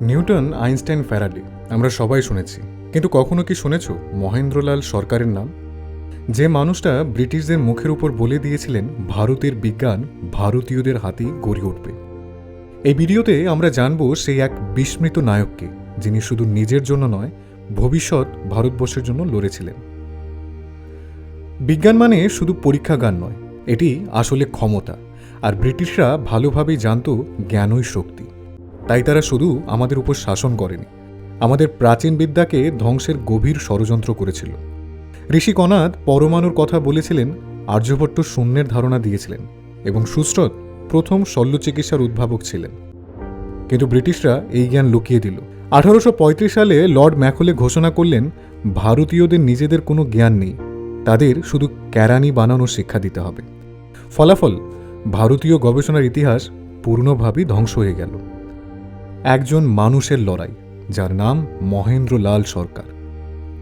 Newton, Einstein, Faraday. আমরা সবাই শুনেছি। কিন্তু কখনো কি শুনেছ মহেন্দ্রলাল সরকারের নাম? যে মানুষটা ব্রিটিশদের মুখের উপর বলে দিয়েছিলেন, ভারতের বিজ্ঞান ভারতীয়দের হাতেই গড়ে উঠবে এই ভিডিওতে আমরা জানব সেই এক বিস্মৃত নায়ককে, যিনি শুধু নিজের জন্য নয়, ভবিষ্যৎ ভারতবর্ষের জন্য লড়েছিলেন। বিজ্ঞান মানে শুধু পরীক্ষাগার নয়, এটি আসলে ক্ষমতা। আর ব্রিটিশরা ভালোভাবেই জানত জ্ঞানই শক্তি। তাই তারা শুধু আমাদের উপর শাসন করেনি, আমাদের প্রাচীন বিদ্যাকে ধ্বংসের গভীর ষড়যন্ত্র করেছিল। ঋষি কনাদ পরমাণুর কথা বলেছিলেন, আর্যভট্ট শূন্যের ধারণা দিয়েছিলেন এবং সুশ্রত প্রথম শল্য চিকিৎসার উদ্ভাবক ছিলেন। কিন্তু ব্রিটিশরা এই জ্ঞান লুকিয়ে দিল। আঠারোশো পঁয়ত্রিশ সালে লর্ড ম্যাকলে ঘোষণা করলেন, ভারতীয়দের নিজেদের কোনো জ্ঞান নেই, তাদের শুধু ক্যারানি বানানোর শিক্ষা দিতে হবে। ফলাফল, ভারতীয় গবেষণার ইতিহাস পূর্ণভাবেই ধ্বংস হয়ে গেল। একজন মানুষের লড়াই, যার নাম মহেন্দ্র লাল সরকার।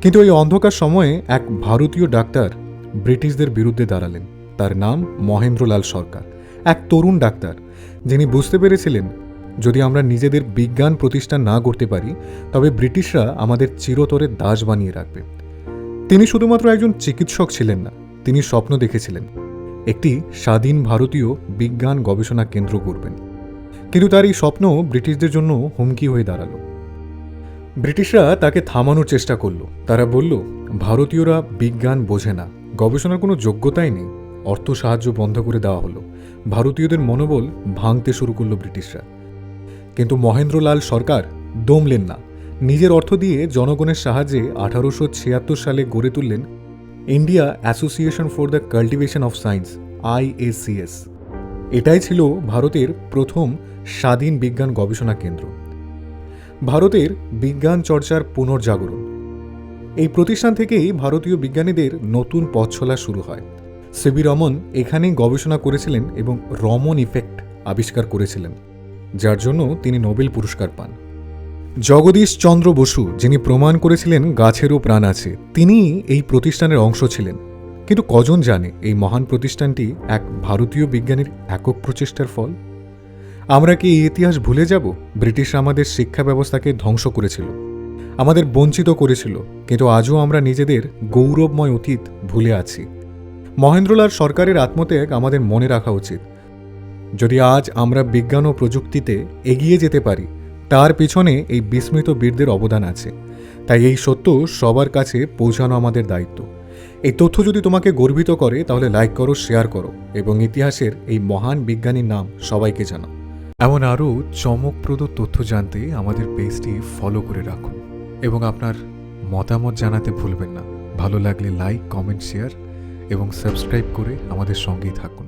কিন্তু এই অন্ধকার সময়ে এক ভারতীয় ডাক্তার ব্রিটিশদের বিরুদ্ধে দাঁড়ালেন। তার নাম মহেন্দ্রলাল সরকার। এক তরুণ ডাক্তার, যিনি বুঝতে পেরেছিলেন, যদি আমরা নিজেদের বিজ্ঞান প্রতিষ্ঠা না করতে পারি, তবে ব্রিটিশরা আমাদের চিরতরে দাস বানিয়ে রাখবে। তিনি শুধুমাত্র একজন চিকিৎসক ছিলেন না, তিনি স্বপ্ন দেখেছিলেন, একটি স্বাধীন ভারতীয় বিজ্ঞান গবেষণা কেন্দ্র করবেন কিন্তু তার এই স্বপ্ন ব্রিটিশদের জন্য হুমকি হয়ে দাঁড়াল। ব্রিটিশরা তাকে থামানোর চেষ্টা করল। তারা বলল, ভারতীয়রা বিজ্ঞান বোঝে না, গবেষণার কোনো যোগ্যতাই নেই। অর্থ সাহায্য বন্ধ করে দেওয়া হলো। ভারতীয়দের মনোবল ভাঙতে শুরু করল ব্রিটিশরা। কিন্তু মহেন্দ্রলাল সরকার দমলেন না। নিজের অর্থ দিয়ে জনগণের সাহায্যে আঠারোশো ছিয়াত্তর সালে গড়ে তুললেন India Association for the Cultivation of Science, IACS. এটাই ছিল ভারতের প্রথম স্বাধীন বিজ্ঞান গবেষণা কেন্দ্র। ভারতের বিজ্ঞান চর্চার পুনর্জাগরণ। এই প্রতিষ্ঠান থেকেই ভারতীয় বিজ্ঞানীদের নতুন পথ চলা শুরু হয়। সিবি রমন এখানেই গবেষণা করেছিলেন এবং রমন ইফেক্ট আবিষ্কার করেছিলেন, যার জন্য তিনি নোবেল পুরস্কার পান। জগদীশ চন্দ্র বসু, যিনি প্রমাণ করেছিলেন গাছেরও প্রাণ আছে তিনি এই প্রতিষ্ঠানের অংশ ছিলেন। কিন্তু কজন জানে এই মহান প্রতিষ্ঠানটি এক ভারতীয় বিজ্ঞানীর একক প্রচেষ্টার ফল? আমরা কি এই ইতিহাস ভুলে যাব? ব্রিটিশ আমাদের শিক্ষা ব্যবস্থাকে ধ্বংস করেছিল, আমাদের বঞ্চিত করেছিল, কিন্তু আজও আমরা নিজেদের গৌরবময় অতীত ভুলে আছি। মহেন্দ্রলাল সরকারের আত্মত্যাগ আমাদের মনে রাখা উচিত। যদি আজ আমরা বিজ্ঞান ও প্রযুক্তিতে এগিয়ে যেতে পারি, তার পিছনে এই বিস্মৃত বীরদের অবদান আছে। তাই এই সত্য সবার কাছে পৌঁছানো আমাদের দায়িত্ব। এই তথ্য যদি তোমাকে গর্বিত করে, তাহলে লাইক করো শেয়ার করো, এবং ইতিহাসের এই মহান বিজ্ঞানীর নাম সবাইকে জানাও। এমন আরও চমকপ্রদ তথ্য জানতে আমাদের পেজটি ফলো করে রাখুন এবং আপনার মতামত জানাতে ভুলবেন না। ভালো লাগলে লাইক কমেন্ট শেয়ার এবং সাবস্ক্রাইব করে আমাদের সঙ্গেই থাকুন।